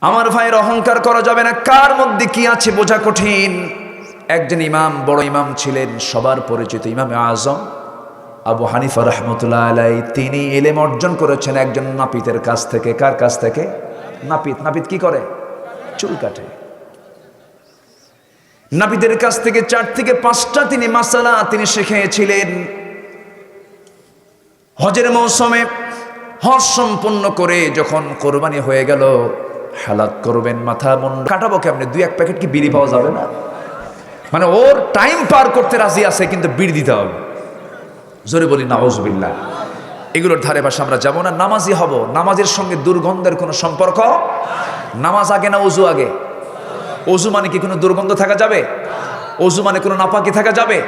আমার ভাইয়ের অহংকার করা যাবে না, কার মধ্যে কি আছে বোঝা কঠিন। একজন ইমাম, বড় ইমাম ছিলেন, সবার পরিচিত ইমাম আজম। আবু হানিফা রহমতুল্লাহ আলাই তিনি এলেম অর্জন করেছেন একজন নাপিতের কাছ থেকে। কার কাছ থেকে? নাপিত। নাপিত কি করে? চুল কাটে। নাপিতের কাছ থেকে চার থেকে পাঁচটা তিনি মাসালা তিনি শিখেছিলেন হজের মৌসুমে হজ সম্পন্ন করে যখন কোরবানি হয়ে গেল হালাত করবেন, মাথা মন কাটাবো কেমনে? দুই এক প্যাকেট কি বিড়ি পাওয়া যাবে না? মানে ওর টাইম পার করতে রাজি আছে, কিন্তু বিড়ি দিতে হবে। জোরে বলি নাওজবিল্লা এগুলোর ধারে পাশে আমরা যাব না, নামাজি হব। নামাজের সঙ্গে দুর্গন্ধের কোনো সম্পর্ক? নামাজ আগে না অজু আগে? অজু মানে কি কোনো দুর্গন্ধ থাকা যাবে? অজু মানে কোনো নাপাকি থাকা যাবে?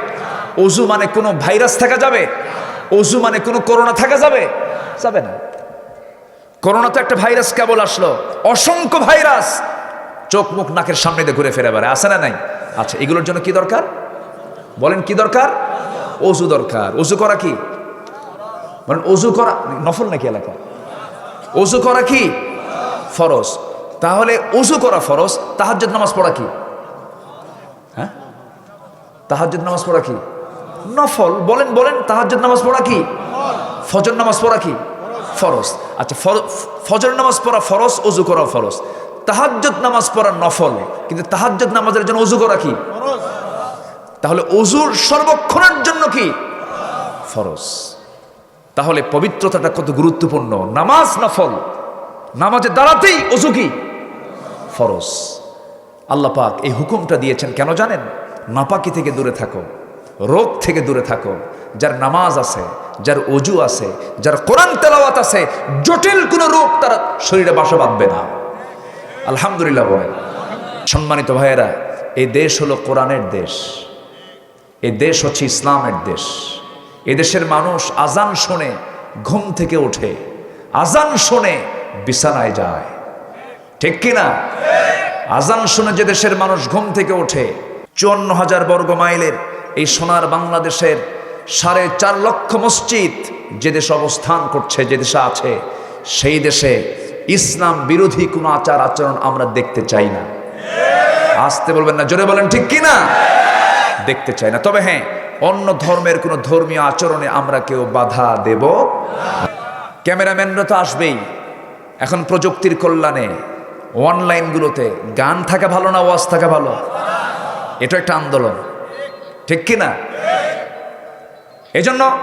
অজু মানে কোনো ভাইরাস থাকা যাবে? অজু মানে কোনো করোনা থাকা যাবে? যাবে না। করোনা তো একটা ভাইরাস কেবল আসলো। অসংখ্য ভাইরাস। চোখ মুখ নাকের সামনে দিয়ে ঘুরে ফেরে আছে না নাই? আচ্ছা এগুলোর জন্য কি দরকার? বলেন কি দরকার? অজু দরকার। অজু করা কি? বলেন অজু করা নফল নাকি এলাকা অজু করা কি? ফরজ। তাহলে অজু করা ফরজ। তাহাজ্জুদ নামাজ পড়া কি? হ্যাঁ? তাহাজ্জুদ নামাজ পড়া কি? নফল। বলেন বলেন, তাহাজ্জুদ নামাজ পড়া কি? ফজর নামাজ পড়া কি? ফরজ। আচ্ছা ফজর নামাজ পড়া ফরজ অজু করা ফরজ। তাহাজ্জুদ নামাজ পড়া নফল, কিন্তু তাহাজ্জুদ নামাজের জন্য অজু করা কি? তাহলে অজুর সর্বক্ষণের জন্য কি? ফরজ। তাহলে পবিত্রতাটা কত গুরুত্বপূর্ণ? নামাজ নফল। নামাজে দাঁড়াতেই অজু কি? ফরজ। আল্লাহ পাক এই হুকুমটা দিয়েছেন, কেন জানেন? নাপাকি থেকে দূরে থাকো। রোগ থেকে দূরে থাকো। যার নামাজ আছে, যার অজু আছে, যার কোরআন তেলাওয়াত আছে, জটিল কোনো রোগ তার শরীরে বাসা বাঁধবে না। আলহামদুলিল্লাহ বলেন। সম্মানিত ভাইয়েরা, এই দেশ হলো কোরআনের দেশ। এই দেশ হচ্ছে ইসলামের দেশ। এদেশের মানুষ আজান শোনে, ঘুম থেকে ওঠে। আজান শোনে, বিছানায় যায়। ঠিক কিনা আজান শুনে যে দেশের মানুষ ঘুম থেকে ওঠে। চুয়ান্ন হাজার বর্গ মাইলের এই সোনার বাংলাদেশের সাড়ে চার লক্ষ মসজিদ যে দেশে অবস্থান করছে, যে দেশে আছে, সেই দেশে ইসলাম বিরোধী কোনো আচার আচরণ আমরা দেখতে চাই না। আসতে বলবেন না, জোরে বলেন ঠিক কিনা? দেখতে চাই না। তবে হ্যাঁ অন্য ধর্মের কোনো ধর্মীয় আচরণে আমরা কেউ বাধা দেব ক্যামেরাম্যানরা তো আসবেই। এখন প্রযুক্তির কল্যাণে অনলাইনগুলোতে গান থাকা ভালো না, ওয়াজ থাকা ভালো? এটা একটা আন্দোলন। ঠিক কি না এজন্য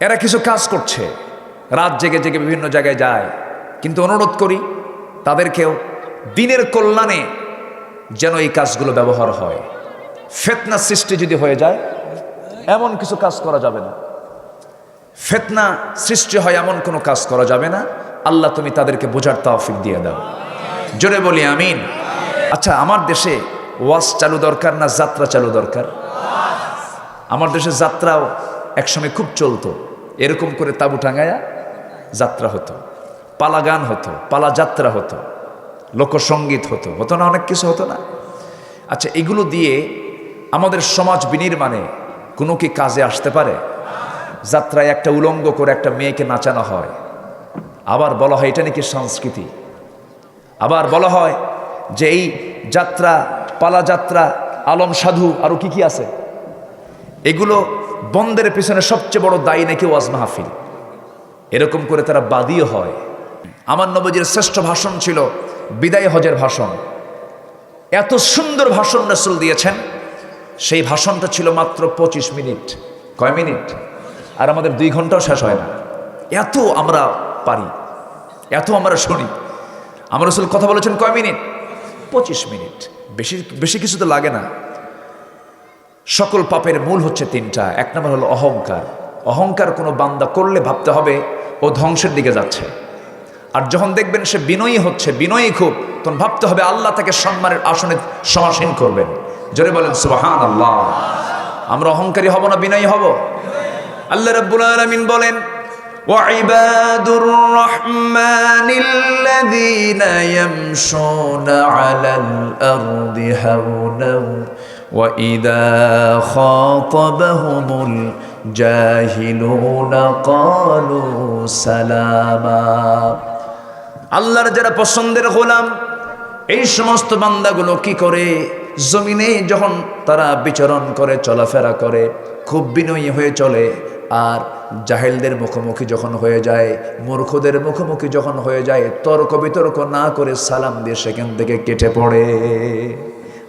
এরা কিছু কাজ করছে। রাত জেগে জেগে বিভিন্ন জায়গায় যায়। কিন্তু অনুরোধ করি, তাদেরকেও দিনের কল্যাণে যেন এই কাজগুলো ব্যবহার হয়। ফেতনা সৃষ্টি যদি হয়ে যায়, এমন কিছু কাজ করা যাবে না। ফেতনা সৃষ্টি হয় এমন কোনো কাজ করা যাবে না। আল্লাহ তুমি তাদেরকে বোঝার তাওফিক দিয়ে দাও। জোরে বলি, আমিন। আচ্ছা আমার দেশে ওয়াজ চালু দরকার না যাত্রা চালু দরকার? আমার দেশে যাত্রাও একসময় খুব চলতো। এরকম করে তাবু টাঙ্গায়া যাত্রা হতো। পালা গান হতো পালা যাত্রা হতো লোকসঙ্গীত হতো। হতো না, অনেক কিছু হতো না। আচ্ছা এগুলো দিয়ে আমাদের সমাজ বিনির্মাণে কোনো কি কাজে আসতে পারে? যাত্রায় একটা উলঙ্গ করে একটা মেয়েকে নাচানো হয়। আবার বলা হয়, এটা নাকি সংস্কৃতি? আবার বলা হয় যে এই যাত্রা পালা যাত্রা আলম সাধু আরও কি কি আছে? এগুলো বন্ধের পিছনে সবচেয়ে বড় দায়ী নাকি ওয়াজ মাহফিল? এরকম করে তারা বাদীও হয়। আমার নবজির শ্রেষ্ঠ ভাষণ ছিল বিদায় হজের ভাষণ। এত সুন্দর ভাষণ রসুল দিয়েছেন, সেই ভাষণটা ছিল মাত্র পঁচিশ মিনিট। কয় মিনিট? আর আমাদের দুই ঘন্টাও শেষ হয় না। এত আমরা পারি, এত আমরা শুনি। আমার রসুল কথা বলেছেন কয় মিনিট? পঁচিশ মিনিট। বেশি বেশি কিছু তো লাগে না। সকল পাপের মূল হচ্ছে তিনটা। এক নম্বর হলো অহংকার। অহংকার কোনো বান্দা করলে ভাবতে হবে ও ধ্বংসের দিকে যাচ্ছে। আর যখন দেখবেন সে বিনয়ী হচ্ছে, বিনয়ী খুব, তখন ভাবতে হবে আল্লাহ তাকে সম্মানের আসনে সমাসীন করবেন। জোরে বলেন সুবাহান আল্লাহ আমরা অহংকারী হব না বিনয়ী হব? আল্লাহ রব্বুল আলমিন বলেন وعباد الرحمن الذين يمشون على الأرض هونا وإذا خاطبهم الجاهلون قالوا سلاما আল্লাহর যারা পছন্দের গোলাম এই সমস্ত বান্দাগুলো কি করে জমিনে যখন তারা বিচরণ করে চলাফেরা করে খুব বিনয়ী হয়ে চলে আর জাহেলদের মুখোমুখি যখন হয়ে যায়, মূর্খদের মুখোমুখি যখন হয়ে যায়, তর্ক বিতর্ক না করে সালাম দিয়ে সেখান থেকে কেটে পড়ে।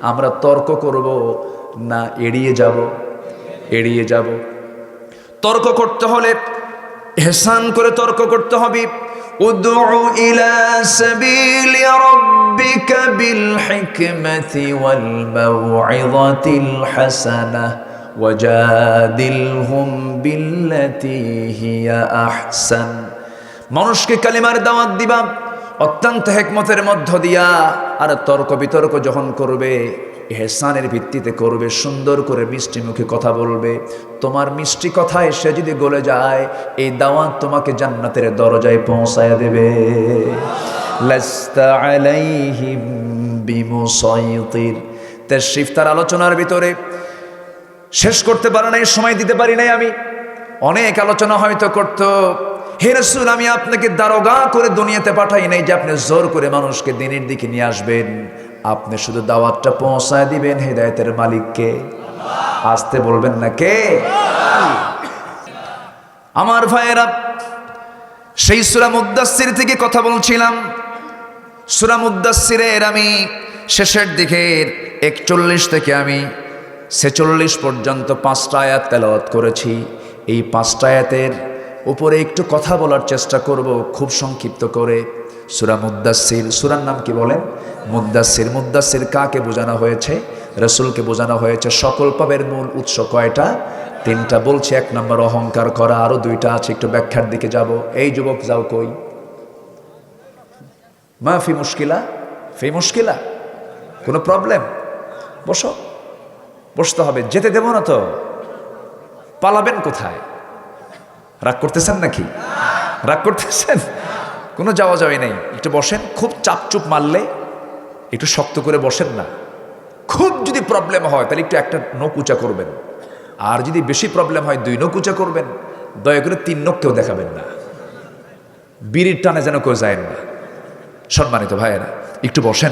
আমরা তর্ক করব না এড়িয়ে যাব? এড়িয়ে যাব। তর্ক করতে হলে এহসান করে তর্ক করতে হবে। মাউইযাতিল হাসানাহ ওয়াজাদিলহুম বিল্লাতি হিয়া আহসান। মানুষকে কালিমার দাওয়াত দিবা, অত্যন্ত হেকমতের মধ্য দিয়া, আর তর্ক বিতর্ক যখন করবে হেসানের ভিত্তিতে করবে, সুন্দর করে মিষ্টি মুখে কথা বলবে। তোমার মিষ্টি কথায় সে যদি গলে যায়, এই দাওয়াত তোমাকে জান্নাতের দরজায় পৌঁছায় দেবে। বিমুসাইতির। তাশরিফ তার আলোচনার ভিতরে শেষ করতে পারে নাই, সময় দিতে পারি নাই আমি। অনেক আলোচনা হয়তো করতো। হে রসুল, আমি আপনাকে দারোগা করে দুনিয়াতে পাঠাই নাই যে আপনি জোর করে মানুষকে দিনের দিকে নিয়ে আসবেন। আপনি শুধু দাওয়াতটা পৌঁছায় দিবেন হেদায়তের মালিককে। আসতে বলবেন না কে? আমার ভাইয়েরা, সেই সুরা মুদাসির থেকে কথা বলছিলাম। সুরা মুদাসিরের আমি শেষের দিকের একচল্লিশ থেকে আমি ছেচল্লিশ পর্যন্ত পাঁচটা আয়াত তেলাওয়াত করেছি। এই পাঁচটা আয়াতের উপরে একটু কথা বলার চেষ্টা করব খুব সংক্ষিপ্ত করে। সুরা মুদাসির সুরার নাম কি বলেন? মুদাসির মুদাসির কাকে বোঝানো হয়েছে? রসুলকে বোঝানো হয়েছে সকল পাবের মূল উৎস কয়টা? তিনটা বলছে, এক নম্বর অহংকার করা আরও দুইটা আছে, একটু ব্যাখ্যার দিকে যাব। এই যুবক যাও কই? মা, ফি মুশকিলা? ফি মুশকিলা? কোনো প্রবলেম বসো। বসতে হবে, যেতে দেব না তো। পালাবেন কোথায়? রাগ করতেছেন নাকি? রাগ করতেছেন? কোনো যাওয়া যাওয়াই নেই। একটু বসেন, খুব চাপচুপ মারলে একটু শক্ত করে বসেন না। খুব যদি প্রবলেম হয়, তাহলে একটু একটা নখ উঁচা করবেন। আর যদি বেশি প্রবলেম হয়, দুই নখ উঁচা করবেন। দয়া করে তিন নখ কেউ দেখাবেন না। বিড়ির টানে যেন কেউ যায় না। সম্মানিত ভাইয়েরা, একটু বসেন।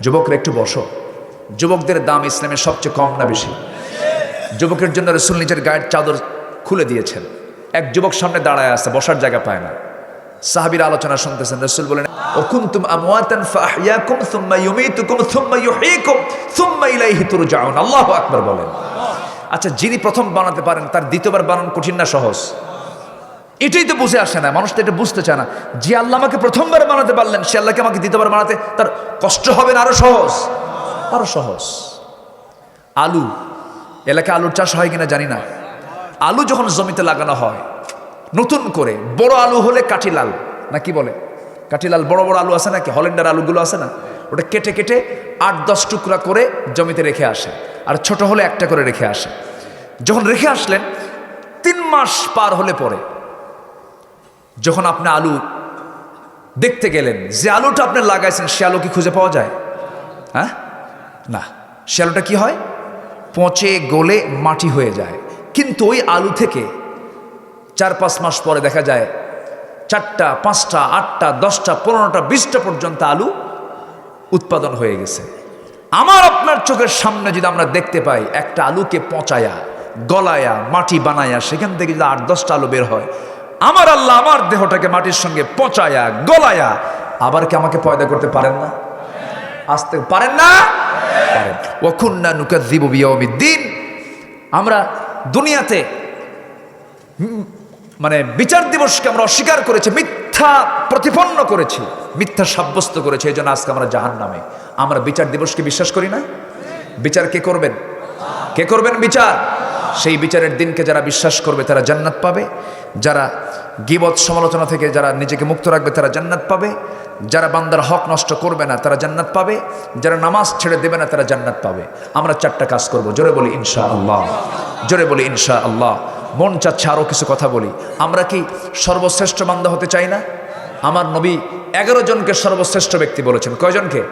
যুবকরা একটু বসো। যুবকদের দাম ইসলামের সবচেয়ে কম না বেশি? যুবকের জন্য রসুল নিজের গায়ের চাদর খুলে দিয়েছেন। এক যুবক সামনে দাঁড়ায় আছে, বসার জায়গা পায় না। সাহাবীর আলোচনা শুনতেছেন, রসুল বলেন ও কুনতুম আমওয়াতান ফাহইয়াকুম সুম্মা ইউমীতুকুম সুম্মা ইউহয়ীকুম সুম্মা ইলাইহি তুরজাউন। আল্লাহু আকবার বলেন। আচ্ছা যিনি প্রথম বানাতে পারেন, তার দ্বিতীয়বার বানানো কঠিন না সহজ? এটাই তো বুঝে আসে না, মানুষ তো এটা বুঝতে চায় না। যে আল্লাহ আমাকে প্রথমবার বানাতে পারলেন, সে আল্লাহকে আমাকে দ্বিতীয়বার বানাতে তার কষ্ট হবে না আরও সহজ? আরও সহজ। আলু, এলাকায় আলুর চাষ হয় কিনা জানি না। আলু যখন জমিতে লাগানো হয়, নতুন করে, বড় আলু হলে কাঠি লাল, না কি বলে? কাঠি লাল, বড় বড় আলু আছে নাকি? হলেন্ডার আলুগুলো আছে না? ওটা কেটে কেটে আট, দশ টুকরা করে জমিতে রেখে আসে, আর ছোট হলে একটা করে রেখে আসে। যখন রেখে আসলেন, তিন মাস পার হলে পরে, যখন আপনি আলু দেখতে গেলেন, যে আলুটা আপনি লাগাইছেন, সে আলু কি খুঁজে পাওয়া যায়? হ্যাঁ? না সে আলুটা কি হয়? পচে গলে মাটি হয়ে যায়। কিন্তু ওই আলু থেকে চার পাঁচ মাস পরে দেখা যায়, চারটা, পাঁচটা, আটটা, দশটা, পনেরোটা, বিশটা পর্যন্ত আলু উৎপাদন হয়ে গেছে। আমার আপনার চোখের সামনে যদি আমরা দেখতে পাই, একটা আলুকে পচায়া, গলায়া, মাটি বানায়া, সেখান থেকে যদি আট, দশটা আলু বের হয়, আমার আল্লাহ আমার দেহটাকে মাটির সঙ্গে পচায়া, গলায়া, আবার কি আমাকে পয়দা করতে পারেন না? আসতে, পারেন না? আমরা দুনিয়াতে মানে বিচার দিবসকে আমরা অস্বীকার করেছি, মিথ্যা প্রতিপন্ন করেছি, মিথ্যা সাব্যস্ত করেছে এই জন্য আজকে আমরা জাহান নামে আমরা বিচার দিবসকে বিশ্বাস করি না? বিচার কে করবেন? কে করবেন বিচার? সেই বিচারের দিনকে যারা বিশ্বাস করবে তারা জান্নাত পাবে। যারা গিবত সমালোচনা থেকে যারা নিজেকে মুক্ত রাখবে তারা জান্নাত পাবে। যারা বান্দার হক নষ্ট করবে না তারা জান্নাত পাবে। যারা নামাজ ছেড়ে দেবে না তারা জান্নাত পাবে। আমরা চারটা কাজ করব। জোরে বলি ইনশা আল্লাহ জোরে বলি ইনশা আল্লাহ মন চাচ্ছে আরও কিছু কথা বলি। আমরা কি সর্বশ্রেষ্ঠ বান্দা হতে চাই না? আমার নবী এগারো জনকে সর্বশ্রেষ্ঠ ব্যক্তি বলেছেন। কয়জনকে?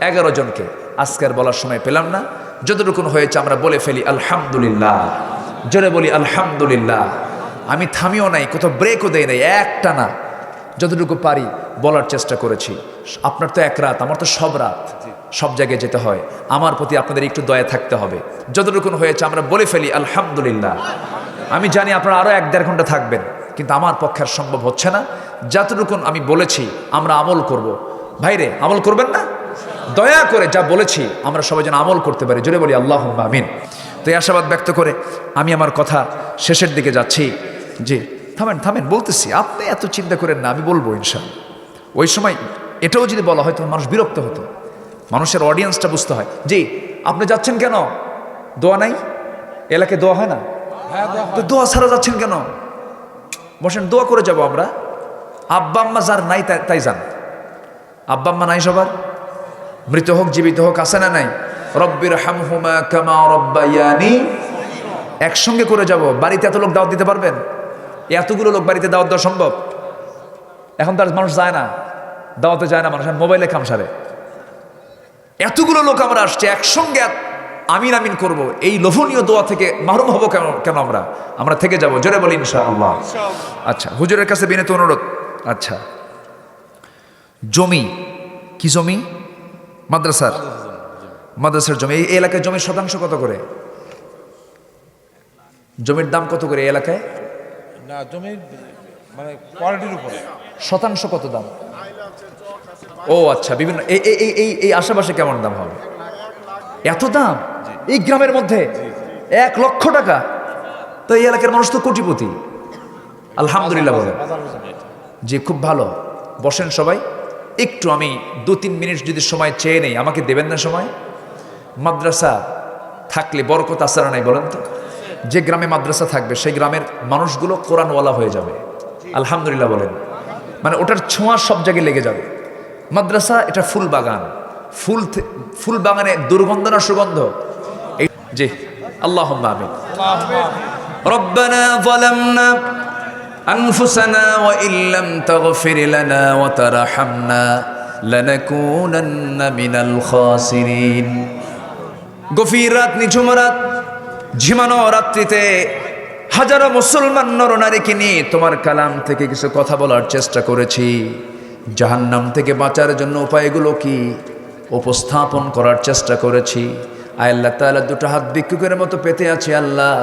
এগারো জনকে। আজকের বলার সময় পেলাম না। যতটুকুন হয়েছে, আমরা বলে ফেলি, আলহামদুলিল্লাহ। জোরে বলি, আলহামদুলিল্লাহ। আমি থামিও নাই, কোথাও ব্রেকও দেই নাই, একটা না। যতটুকু পারি বলার চেষ্টা করেছি। আপনার তো এক রাত, আমার তো সব রাত। সব জায়গায় যেতে হয়। আমার প্রতি আপনাদের একটু দয়া থাকতে হবে। যতটুকু হয়েছে, আমরা বলে ফেলি, আলহামদুলিল্লাহ। আমি জানি আপনারা আরও এক দেড় ঘণ্টা থাকবেন, কিন্তু আমার পক্ষে আর সম্ভব হচ্ছে না। যতটুকুন আমি বলেছি, আমরা আমল করব। ভাইরে, আমল করবেন না? দয়া করে যা বলেছি আমরা সবাই যেন আমল করতে পারি। জোরে বলি আল্লাহ আমিন। তো এই আশাবাদ ব্যক্ত করে আমি আমার কথা শেষের দিকে যাচ্ছি। যে থামেন থামেন বলতেছি আপনি এত চিন্তা করেন না আমি বলব ইনশাল্লাহ ওই সময় এটাও যদি বলা হয় তখন মানুষ বিরক্ত হতো। মানুষের অডিয়েন্সটা বুঝতে হয়। জি আপনি যাচ্ছেন কেন? দোয়া নাই? এলাকায় দোয়া হয় না? তো দোয়া ছাড়া যাচ্ছেন কেন? বসেন দোয়া করে যাব আমরা। আব্বা আম্মা যার নাই তাই- তাই যান। আব্বা আম্মা নাই সবার? মৃত হোক জীবিত হোক আছে না নাই? রব্বির হামহুমা কামা রব্বাইয়ানি একসঙ্গে করে যাব। বাড়িতে এত লোক দাওয়াত দিতে পারবেন? এতগুলো লোক বাড়িতে দাওয়াত দেওয়া সম্ভব? এখন তার মানুষ যায় না। দাওয়াতে যায় না মানুষ। মোবাইলে খামসারে। এতগুলো লোক আমরা আসছে একসঙ্গে আমিন আমিন করব। এই লোভনীয় দোয়া থেকে মাহরুম হব কেন কেন আমরা? আমরা থেকে যাব। জোরে বলি ইনশাআল্লাহ। আচ্ছা হুজুরের কাছে বিনীত অনুরোধ। আচ্ছা। জমি। কি জমি? মাদ্রাসার মাদ্রাসার জমি। এই এলাকায় জমির শতাংশ কত করে? জমির দাম কত করে এলাকায়? না জমির মানে কোয়ালিটির উপরে। শতাংশ কত দাম? ও আচ্ছা বিভিন্ন এই এই- এই এই আশেপাশে কেমন দাম হবে? এত দাম? এই গ্রামের মধ্যে? এক লক্ষ টাকা? তো এই এলাকার মানুষ তো কোটিপতি। আলহামদুলিল্লাহ বলেন যে খুব ভালো। বসেন সবাই। একটু আমি দু তিন মিনিট যদি সময় চেয়ে নেই আমাকে দেবেন না সময় মাদ্রাসা থাকলে বরকত আসারা নাই বলেন তো যে গ্রামে মাদ্রাসা থাকবে সেই গ্রামের মানুষগুলো কোরআনওয়ালা হয়ে যাবে আলহামদুলিল্লাহ বলেন মানে ওটার ছোঁয়া সব জায়গায় লেগে যাবে মাদ্রাসা এটা ফুল বাগান ফুল থে- ফুল বাগানে দুর্গন্ধ না সুগন্ধ এই জি আল্লাহ আমিন ربنا ظلمنا أنفسنا وإن لم تغفر لنا وترحمنا لنكونن من الخاسرين গভীর রাত নিঝুম রাত ঝিমানো রাত্রিতে হাজারো মুসলমান নরনারীকে নিয়ে তোমার কালাম থেকে কিছু কথা বলার চেষ্টা করেছি জাহান্নাম থেকে বাঁচার জন্য উপায়গুলো কি উপস্থাপন করার চেষ্টা করেছি আয় আল্লাহ তাআলা দুটো হাত ভিক্ষুকের মতো পেতে আছি আল্লাহ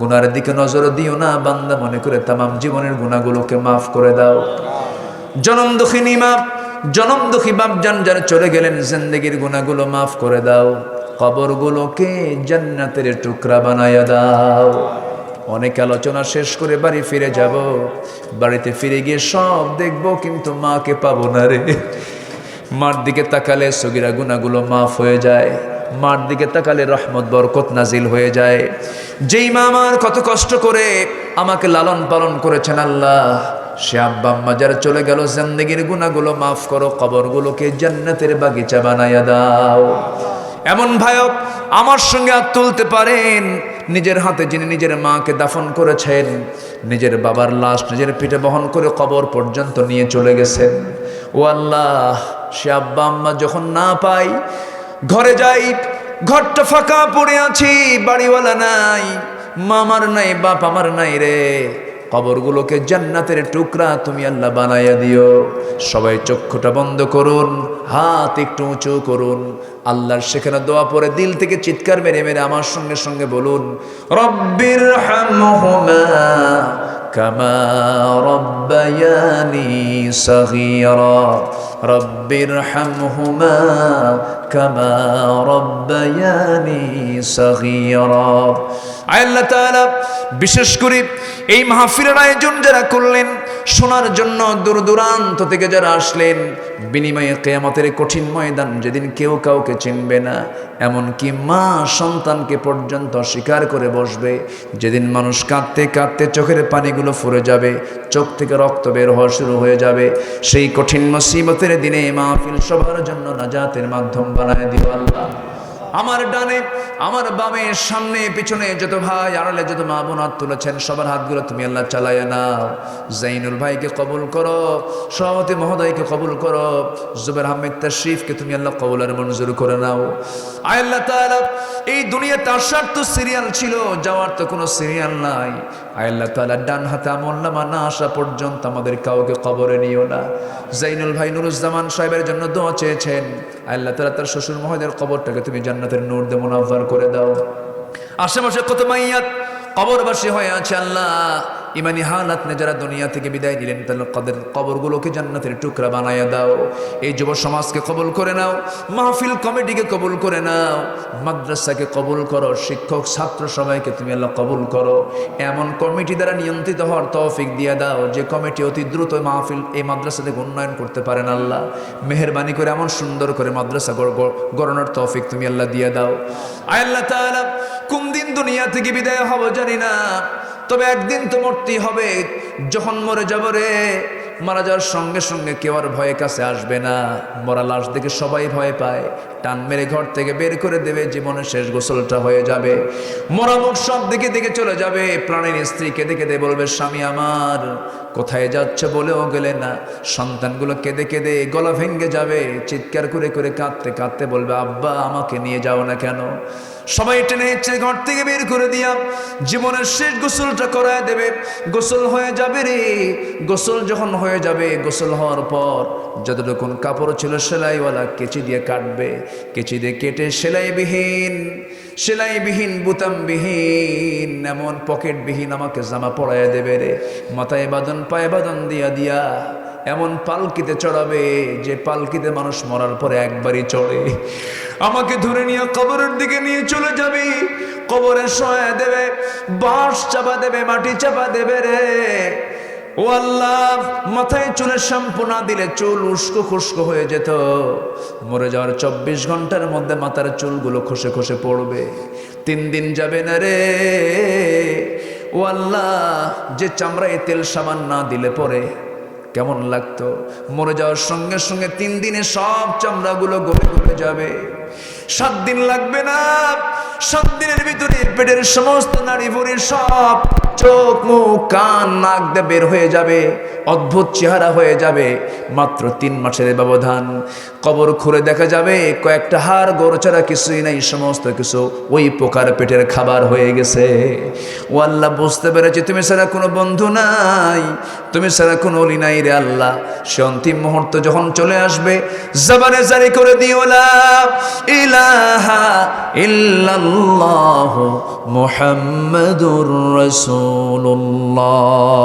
গুনার দিকে নজর দিও না, বান্দা মনে করে তামাম জীবনের গুণাগুলোকে মাফ করে দাও। জনম দুঃখিনী মাপ জনম দুঃখী বাপ যান যারা চলে গেলেন, জিন্দগির গুণাগুলো মাফ করে দাও। কবরগুলোকে জান্নাতের টুকরা বানায়া দাও। অনেক আলোচনা শেষ করে বাড়ি ফিরে যাব। বাড়িতে ফিরে গিয়ে সব দেখব, কিন্তু মাকে পাবো না রে। মার দিকে তাকালে সগিরা গুণাগুলো মাফ হয়ে যায়। মার দিকে তাকালে রহমত, বরকত নাজিল হয়ে যায়। যেই মা আমার কত কষ্ট করে আমাকে লালন পালন করেছেন আল্লাহ, সে আব্বা যারা চলে গেল, জিন্দগির গুণাগুলো মাফ করো, কবরগুলোকে জান্নাতের বাগিচা বানাইয়া দাও। এমন ভায়ক আমার সঙ্গে হাত তুলতে পারেন, নিজের হাতে যিনি নিজের মাকে দাফন করেছেন, নিজের বাবার লাশ, নিজের পিঠে বহন করে কবর পর্যন্ত নিয়ে চলে গেছেন। ও আল্লাহ, সে আব্বা আম্মা যখন না পাই ঘরে যাই, ঘরটা ফাঁকা পড়ে আছি, বাড়িওয়ালা নাই, মামার নাই, বাপ আমার নাই রে। কবরগুলোকে জান্নাতের টুকরা তুমি আল্লাহ বানাইয়া দিও। সবাই চক্ষুটা বন্ধ করুন, হাত একটু উঁচু করুন। আল্লাহর সেখানে দোয়া পরে দিল থেকে চিৎকার মেরে মেরে আমার সঙ্গে সঙ্গে বলুন রব্বির হামহুমা কামা রব্বায়ানি সগীরা রব্বির হামহুমা কামা রব্বায়ানি সগীরা আল্লাহ তাআলা, বিশেষ করে এই মাহফিলের আয়োজন যারা করলেন শোনার জন্য দূর দূরান্ত থেকে যারা আসলেন, বিনিময়ে কেয়ামতের কঠিন ময়দান যেদিন কেউ কাউকে চিনবে না, এমনকি মা সন্তানকে পর্যন্ত স্বীকার করে বসবে, যেদিন মানুষ কাঁদতে কাঁদতে চোখের পানিগুলো ফুরে যাবে, চোখ থেকে রক্ত বের হওয়া শুরু হয়ে যাবে। সেই কঠিন মুসিবতের দিনে মাহফিল সবার জন্য নাজাতের মাধ্যম বানায় দিও আল্লাহ। আমার ডানে, আমার বামে, সামনে, পিছনে যত ভাই আড়ালে যত মা বোন তুলেছেন, সবার হাতগুলো তুমি আল্লাহ চালায় নাও। জাইনুল ভাইকে কবুল করো, সভাপতি মহোদয়কে কবুল করো, জুবের আহমেদ তাশরিফকে তুমি আল্লাহ কবুলের মঞ্জুর করে নাও। আয় আল্লাহ তাআলা, এই দুনিয়াতে আসার তো সিরিয়াল ছিল, যাওয়ার তো কোনো সিরিয়াল নাই। আয় আল্লাহ তাআলা, ডান হাতে আমল নামা না আসা পর্যন্ত আমাদের কাউকে কবরে নিও না। জাইনুল ভাই নুরুজ্জামান সাহেবের জন্য দোয়া চেয়েছেন। আল্লাহ তাআলা তার শ্বশুর মহোদয়ের কবরটাকে তুমি জান্নাতের নূর দে মুনাফার করে দাও। আশেপাশে কত মাইয়াত কবরবাসী হয়ে আছে আল্লাহ। ইমানি হালাত যারা দুনিয়া থেকে বিদায় নিলেন, তাহলে কদের কবরগুলোকে জান্নাতের টুকরা বানাইয়া দাও। এই যুব সমাজকে কবুল করে নাও, মাহফিল কমিটিকে কবুল করে নাও, মাদ্রাসাকে কবুল করো, শিক্ষক ছাত্র সবাইকে তুমি আল্লাহ কবুল করো। এমন কমিটি দ্বারা নিয়ন্ত্রিত হওয়ার তৌফিক দিয়ে দাও, যে কমিটি অতি দ্রুত মাহফিল এই মাদ্রাসা থেকে উন্নয়ন করতে পারেন আল্লাহ। মেহরবানি করে এমন সুন্দর করে মাদ্রাসা গড়- গড়- গড়ানোর তৌফিক তুমি আল্লাহ দিয়ে দাও। আল্লাহ কোন দিন দুনিয়া থেকে বিদায় হব জানি না। তবে একদিন তো মরতেই হবে। যখন মরে যাব রে, মারা যাওয়ার সঙ্গে সঙ্গে কেউ আর ভয়ে কাছে আসবে না। মরা লাশ দেখে সবাই ভয় পায়। টান মেরে ঘর থেকে বের করে দেবে, জীবনের শেষ গোসলটা হয়ে যাবে। মরা মুখ সব দিকে দিকে চলে যাবে। প্রাণের স্ত্রী কেঁদে কেঁদে বলবে, স্বামী আমার কোথায় যাচ্ছে বলেও গেলে না। সন্তানগুলো কেঁদে কেঁদে গলা ভেঙে যাবে, চিৎকার করে করে কাঁদতে কাঁদতে বলবে, আব্বা, আমাকে নিয়ে যাও না কেন? সবাই টেনে ইচ্ছে ঘর থেকে বের করে দিয়া জীবনের শেষ গোসলটা করায় দেবে। গোসল হয়ে যাবে রে। গোসল যখন হয়ে যাবে, গোসল হওয়ার পর যতটুকুন কাপড় ছিল সেলাইওয়ালা কেচি দিয়ে কাটবে। কেচি দিয়ে কেটে সেলাইবিহীন সেলাইবিহীন, বুতামবিহীন, এমন পকেটবিহীন আমাকে জামা পরাইয়া দেবে রে। মাথায় বাদন পায়ে বাদন দিয়া দিয়া এমন পালকিতে চড়াবে যে পালকিতে মানুষ মরার পরে একবারই চড়ে। আমাকে ধরে নিয়ে কবরের দিকে নিয়ে চলে যাবি। কবরে সহায় দেবে, বাঁশ চাপা দেবে, মাটি চাপা দেবে রে। ও আল্লাহ, মাথায় চুলের শ্যাম্পু না দিলে চুল উস্কো খুস্কো হয়ে যেত। মরে যাওয়ার চব্বিশ ঘণ্টার মধ্যে মাথার চুলগুলো খসে খসে পড়বে। তিন দিন যাবে না রে। ও আল্লাহ, যে চামড়ায় তেল সাবান না দিলে পরে কেমন লাগতো? মরে যাওয়ার সঙ্গে সঙ্গে তিন দিনে সব চামড়াগুলো গলে গলে যাবে। সাত দিন লাগবে না। সাত দিনের ভিতরে পেটের সমস্ত নারী ভুড়ি সব চোখ, মুখ, কান, নাক দিয়ে বের হয়ে যাবে, অদ্ভুত চেহারা হয়ে যাবে। মাত্র তিন মাসের ব্যবধান। কবর খুঁড়ে দেখা যাবে, কয়েকটা হাড়, গরু ছাড়া কিছুই নাই, সমস্ত কিছু ওই পোকার পেটের খাবার হয়ে গেছে। ও আল্লাহ, বুঝতে পেরেছি, তুমি ছাড়া কোনো বন্ধু নাই, তুমি ছাড়া কোনো অলি নাই রে আল্লাহ। সে অন্তিম মুহূর্ত যখন চলে আসবে, জবানে জারি করে দিও, লা ইলাহা ইল্লাল্লাহ মুহাম্মাদুর রাসূলুল্লাহ।